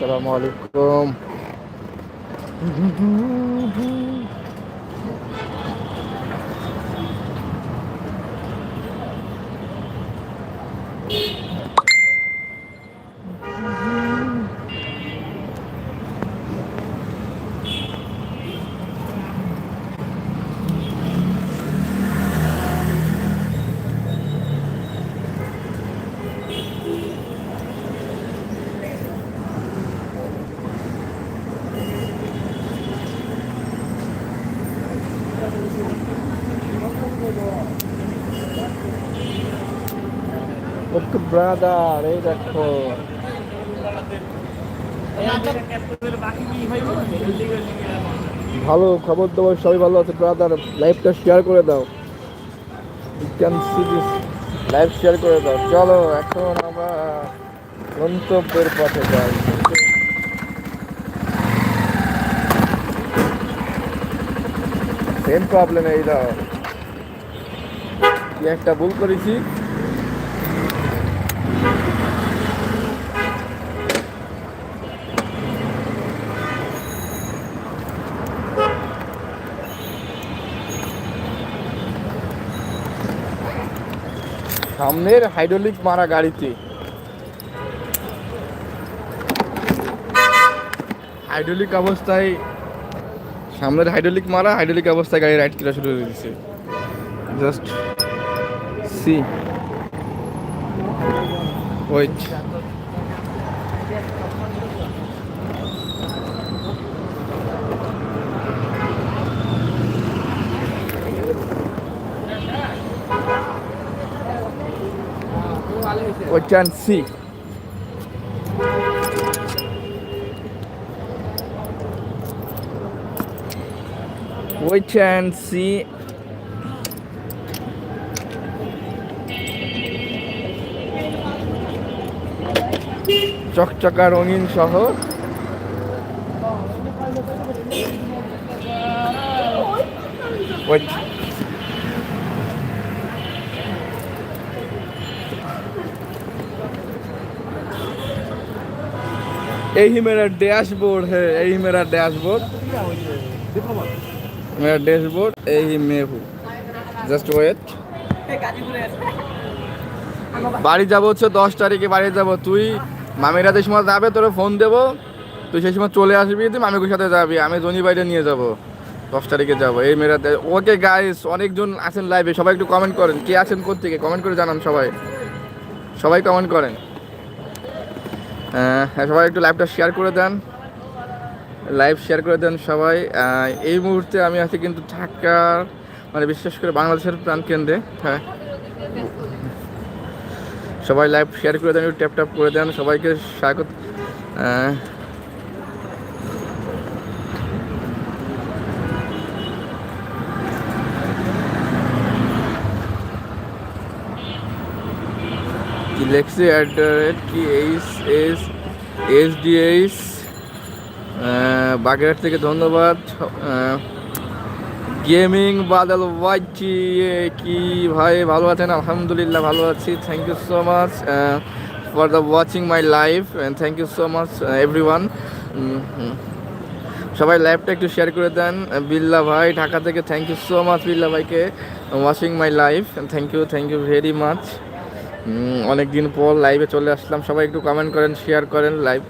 আসসালামু আলাইকুম ওকে ব্রাদার, এই দেখো। ভালো খবর দাবার সবাই ভালো আছে, ব্রাদার। লাইভটা শেয়ার করে দাও। Can see this live share করে দাও। চলো, এখন আমরা গন্তব্যের পথে যাই। সেম প্রবলেম এই দাও। কি একটা ভুল করেছি? সামনের হাইড্রোলিক মারা গাড়িতে। হাইড্রোলিক অবস্থায়, সামনের হাইড্রোলিক মারা, হাইড্রোলিক অবস্থায় গাড়ি রাইড করা শুরু করে দিচ্ছে just see. Wait. Wait and see. Wait and see. চকচকা রঙিন শহর ওয়েট এই মেরা ড্যাশবোর্ড হ্যাঁ এই মেরা ড্যাশবোর্ড। মেরা ড্যাশবোর্ড, এই মেহু জাস্ট ওয়েট বাড়ি যাব হচ্ছে দশ তারিখে, বাড়ি যাব। তুই মামিরা যে সময় যাবে, তোর ফোন দেবো। তুই সেই সময় চলে আসবি, তুই মামিকুর সাথে যাবি। আমি জনি বাইরে নিয়ে যাব। দশ তারিখে যাব। এই মেয়েরা ওকে গাইস অনেকজন আছেন লাইভে সবাই একটু কমেন্ট করেন। কে আছেন কোথেকে কমেন্ট করে জানান সবাই। সবাই কমেন্ট করেন। সবাই একটু লাইভটা শেয়ার করে দেন। লাইভ শেয়ার করে দেন সবাই। এই মুহূর্তে আমি আছি কিন্তু ঢাকার মানে বিশেষ করে বাংলাদেশের প্রাণকেন্দ্রে হ্যাঁ। সবাই লাইভ শেয়ার করে দেন, একটু ট্যাপ ট্যাপ করে দেন, সবাইকে স্বাগত। লেখছে অ্যাট দ্য রেট কি H S S D H Bagerhat থেকে ধন্যবাদ গেমিং বাদল ওয়াইটি কি ভাই, ভালো আছেন? আলহামদুলিল্লাহ ভালো আছি thank you so much for the watching my life thank you so much everyone সবাই লাইভটা একটু শেয়ার করে দেন বিল্লা ভাই, ঢাকা থেকে thank you so much Billa ভাইকে watching my life thank you thank you very much অনেক দিন পর লাইভে চলে আসলাম। সবাই একটু কমেন্ট করেন শেয়ার করেন লাইভ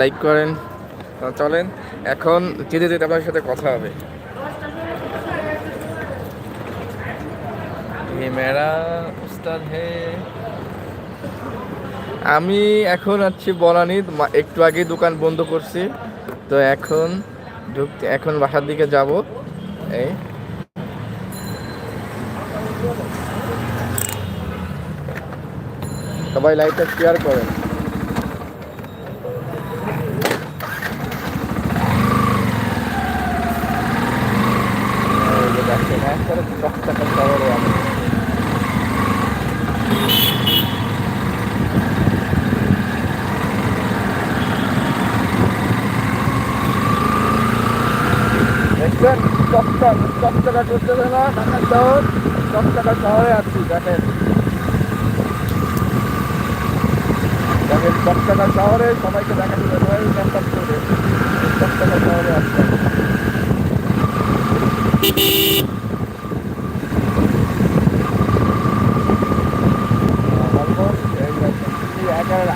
লাইক করেন। চলেন, এখন যেতে যেতে আপনার সাথে কথা হবে। হে। আমি এখন আছি বনানি একটু আগে দোকান বন্ধ করছি। তো এখন ঢুকতে, এখন বাসার দিকে যাব। এই সবাই লাইভটা শেয়ার করেন শহরে আমি। দেখছেন চকচকা চকচকা করতেছে না ঢাকা শহর, চকচকা শহরে আছি, দেখেন চকটাকা শহরে সবাইকে দেখা দিতে পারি ল্যাপটপ করে চকটাকা শহরে আসলাম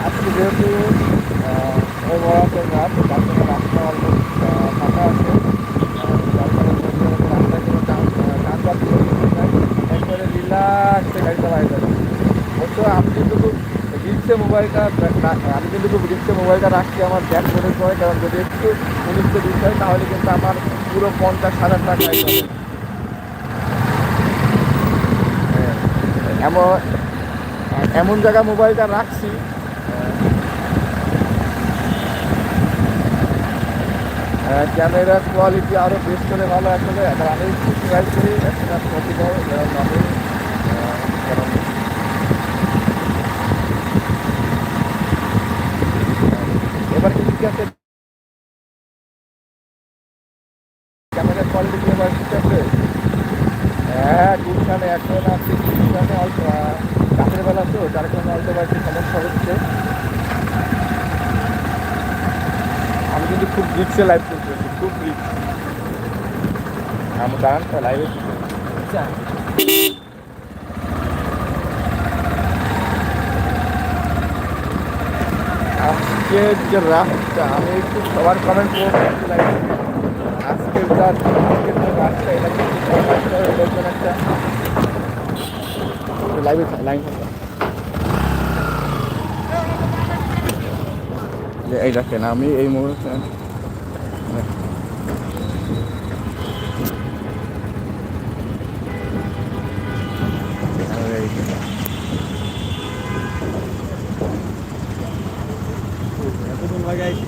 আজকে যেহেতু ওই বড়াতে রাত তার জন্য রাস্তা অলমোস্ট ফাঁকা আছে একবারে রিল্যাক্সে গাড়ি চালাই যাবে মোবাইলটা আমি কিন্তু খুব রিক্সে মোবাইলটা রাখছি আমার ব্যাগ মনে হয় কারণ যদি একটু উনিশশো বিশ হয় তাহলে কিন্তু আমার পুরো পঞ্চাশ হাজার টাকা হ্যাঁ, এমন এমন জায়গায় মোবাইলটা রাখছি। ক্যামেরার কোয়ালিটি আরও বেশ করে ভালো আসলে আমি একটু ট্রাই করি একটা প্রতিবার আমি আহ, কারণ এবার কি ঠিক আছে ক্যামেরা কোয়ালিটি এবার ঠিক আছে হ্যাঁ গুলশানে এখন আছে গুলশানে অল্প আহ, রাতের বেলা তো যার কারণে অল্প একটু সমস্যা হচ্ছে আমি কিন্তু খুব রিক্সে লাইভ করতেছি খুব রিক্স আমি দাঁড়ান তো লাইভে আজকে যে রাতটা আমি একটু সবার কমেন্ট করব লাইভে আজকের যা আজকের যে রাতটা এটা কিন্তু সবার একটা এটার জন্য একটা লাইভে লাইন যে এই দেখেন আমি এই মুহূর্তে এই যে।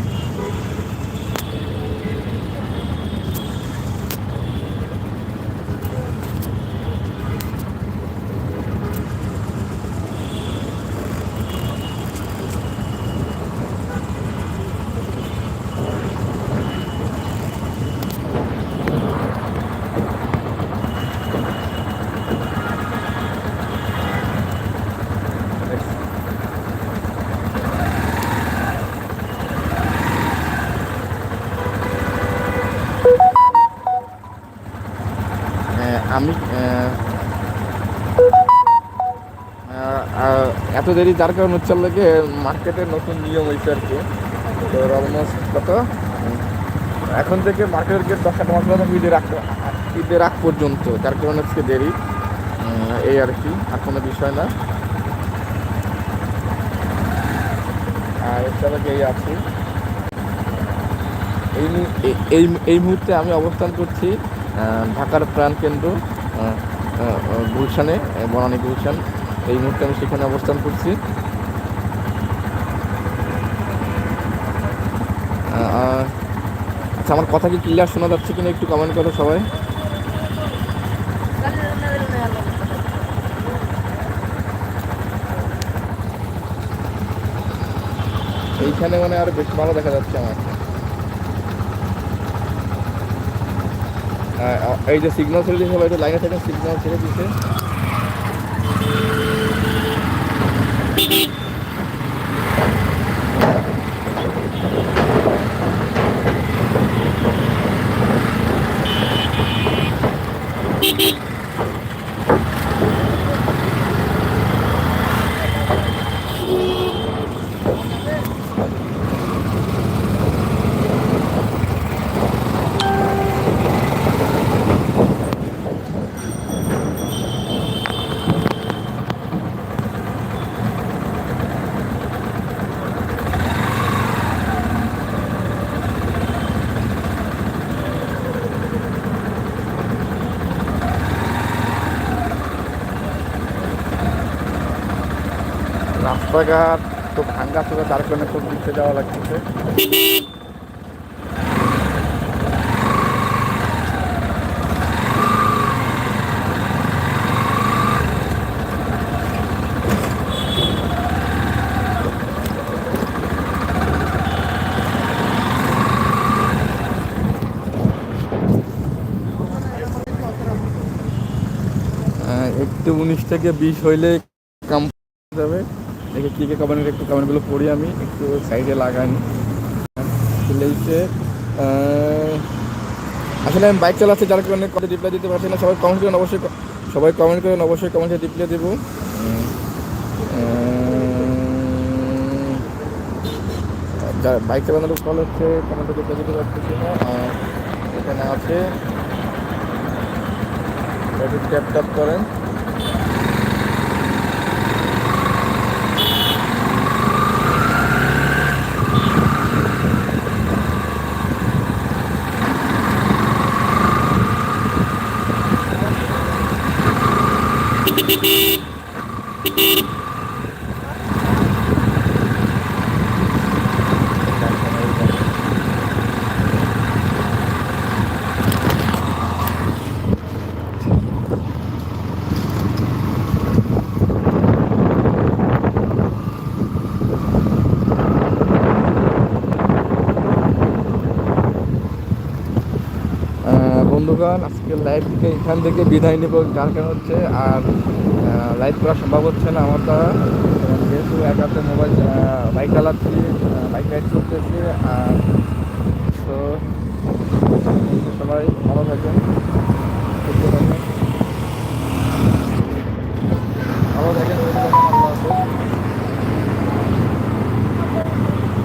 এত দেরি, যার কারণ হচ্ছে লাগে মার্কেটের নতুন নিয়ম হয়েছে আর কি। তো অলমোস্ট এখন থেকে মার্কেটের গেট দশটা মশলা ঈদের রাখ ঈদের রাখ পর্যন্ত, যার কারণে হচ্ছে দেরি। এই আর কি, আর কোনো বিষয় না। আর একটা এই আছি। এই এই এই মুহূর্তে আমি অবস্থান করছি ঢাকার প্রাণকেন্দ্র গুলশানে, বনানী গুলশান। এই মুহূর্তে আমি সেখানে অবস্থান করছি। আচ্ছা আমার কথা কি ক্লিয়ার শোনা যাচ্ছে কিনা একটু কমেন্ট করো সবাই। এইখানে মানে আরও বেশ ভালো দেখা যাচ্ছে আমার। এই যে সিগন্যাল ছেড়ে দিয়েছে লাইনে থাকেন সিগন্যাল ছেড়ে দিয়েছে। Hehehehe রাস্তাঘাট তো ভাঙ্গা চোখে তার কারণে খুব নিচে যাওয়া লাগতেছে। একটু উনিশ থেকে বিশ হইলে কাম যাবে। দেখি কী কী কমেন্ট একটু কমেন্টগুলো পড়ি আমি, একটু সাইডে লাগাইনি লেগেছে আসলে আমি বাইক চালাচ্ছি, যার কারণে কত রিপ্লাই দিতে পারছি না, সবাই কমেন্ট করেন, অবশ্যই সবাই কমেন্ট করেন, অবশ্যই কমেন্টে রিপ্লাই দেবো। যারা বাইক চালানোর ফল হচ্ছে কমেন্টে রিপ্লাই দিতে পারতেছি না। এখানে আছে ট্যাপ ট্যাপ করেন। বন্ধুগণ আজকে লাইভ থেকে এখান থেকে বিদায় নেব, যার কারণ হচ্ছে আর লাইভ করা সম্ভব হচ্ছে না আমার দ্বারা। যেহেতু এক হাতে মোবাইল বাইক চালাচ্ছি বাইক রাইড করতেছি, আর তো সবাই ভালো থাকবেন ভালো থাকেন